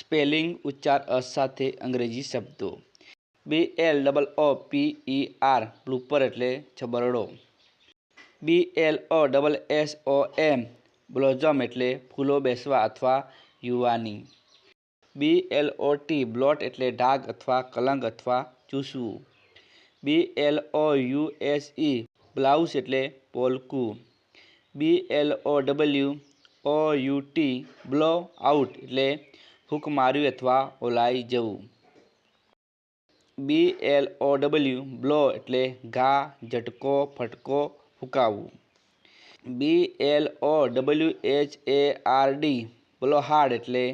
spelling उच्चार어 সাথে ইংরেজি শব্দ BLOPER ब्लूપર એટલે છબરડો BLOOMS બ્લોસમ એટલે ફૂલો બેસવા अथवा યુવાની BLOT બ્લોટ એટલે ડાઘ अथवा કલંગ अथवा ચૂસવું BLOUSE બ્લાઉઝ એટલે પોલ્કુ BLOW OUT બ્લો આવટ એટલે ફુક માર્યુ અથવા ઓલાઈ જઉ બ્લો બ્લો એટલે ગા ઝટકો ફટકો ફુકાવુ B L O W A R D blowhard એટલે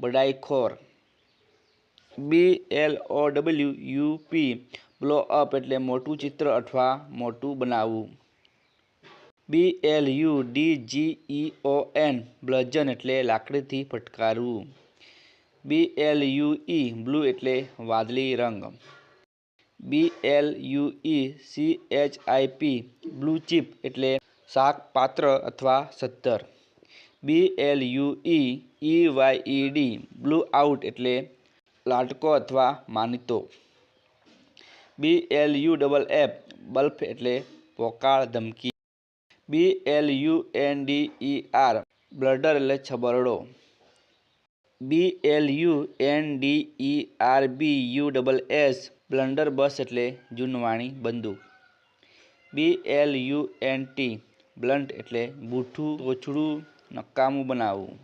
બડાઈખોર B L O W U P blow up એટલે મોટું ચિત્ર અથવા મોટું બનાવું B L U D G E O N bludgeon એટલે લાકડીથી ફટકારુ B L U E blue એટલે વાદળી રંગ B L U E C H I P blue chip એટલે સાક પાત્ર અથવા સત્તર B L U E E Y E D blue eyed એટલે લાટકો અથવા માનિતો B L U F બલ્ફ એટલે પોકાળ ધમકી B L U N D E R blunder એટલે છબરડો B L U N D E R B U S plunder बस એટલે જૂનવાણી बंदूक B L U N T ब्लન્ટ એટલે બૂઠ્ઠું ઓછડું નકામું બનાવવું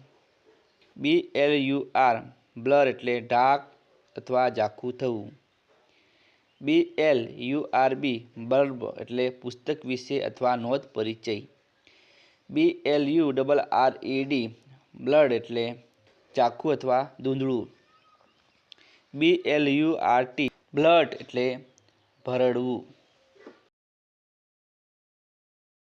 B L U R blur એટલે ઢાક अथवा ઝાકું થવું B L U R B બર્બ એટલે પુસ્તક વિષય अथवा નોંધ પરિચય B L U D R E D blade એટલે ચાકુ અથવા દૂંધળું B L U R T blurt એટલે ભરડવું